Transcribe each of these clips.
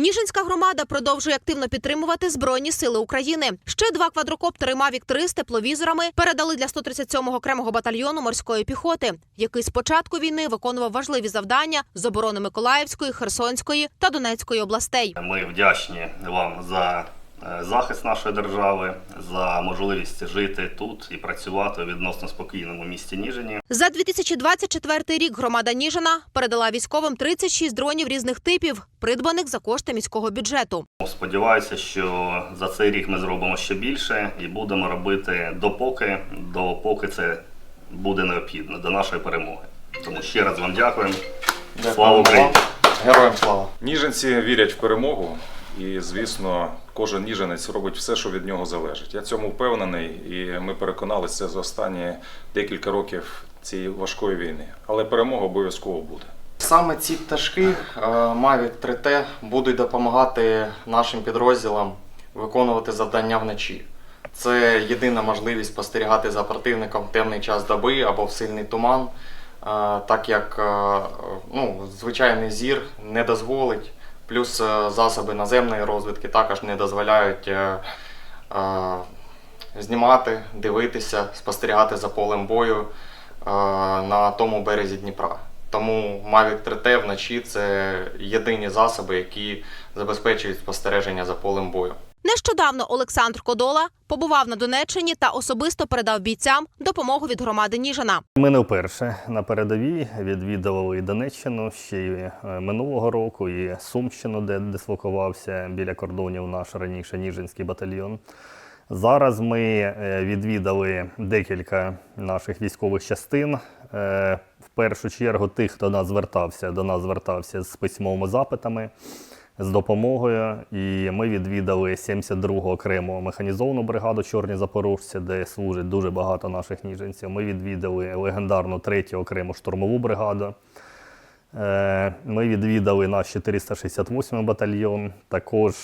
Ніжинська громада продовжує активно підтримувати збройні сили України. Ще два квадрокоптери Мавік 3 з тепловізорами передали для 137-го окремого батальйону морської піхоти, який з початку війни виконував важливі завдання з оборони Миколаївської, Херсонської та Донецької областей. Ми вдячні вам за захист нашої держави, за можливість жити тут і працювати у відносно спокійному місті Ніжині. За 2024 рік громада Ніжина передала військовим 36 дронів різних типів, придбаних за кошти міського бюджету. Сподіваюся, що за цей рік ми зробимо ще більше і будемо робити допоки, допоки це буде необхідно до нашої перемоги. Тому ще раз вам дякуємо. Слава Україні! Героям слава! Ніженці вірять в перемогу, і звісно, кожен ніженець робить все, що від нього залежить. Я цьому впевнений, і ми переконалися за останні декілька років цієї важкої війни. Але перемога обов'язково буде. Саме ці пташки е, Mavic 3T будуть допомагати нашим підрозділам виконувати завдання вночі. Це єдина можливість спостерігати за противником в темний час доби або в сильний туман, е, так як е, ну, звичайний зір не дозволить, плюс е, засоби наземної розвідки також не дозволяють е, е, знімати, дивитися, спостерігати за полем бою на тому березі Дніпра. Тому Mavic 3T вночі це єдині засоби, які забезпечують спостереження за полем бою. Нещодавно Олександр Кодола побував на Донеччині та особисто передав бійцям допомогу від громади Ніжина. Ми не вперше на передовій відвідували і Донеччину ще й е, минулого року, і Сумщину, де дислокувався біля кордонів наш раніше Ніжинський батальйон. Зараз ми е, відвідали декілька наших військових частин. Е, В першу чергу тих, хто нас звертався, до нас звертався з письмовими запитами, з допомогою. І ми відвідали 72-го окрему механізовану бригаду Чорні Запорожці, де служить дуже багато наших ніженців. Ми відвідали легендарну 3-ю окрему штурмову бригаду. Е, Ми відвідали наш 468 батальйон, також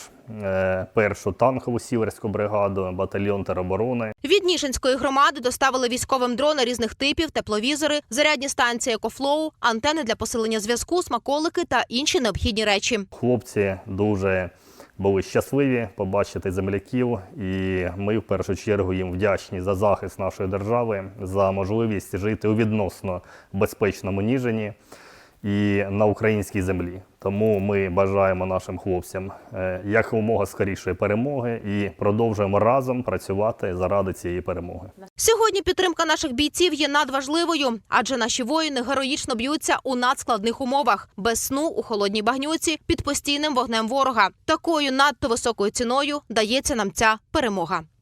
е, першу танкову сіверську бригаду, батальйон тероборони. Від Ніжинської громади доставили військовим дрони різних типів, тепловізори, зарядні станції «Екофлоу», антени для посилення зв'язку, смаколики та інші необхідні речі. Хлопці дуже були щасливі побачити земляків, і ми в першу чергу їм вдячні за захист нашої держави, за можливість жити у відносно безпечному Ніжині і на українській землі. Тому ми бажаємо нашим хлопцям е, якомога скорішої перемоги і продовжуємо разом працювати заради цієї перемоги. Сьогодні підтримка наших бійців є надважливою, адже наші воїни героїчно б'ються у надскладних умовах, без сну у холодній багнюці під постійним вогнем ворога. Такою надто високою ціною дається нам ця перемога.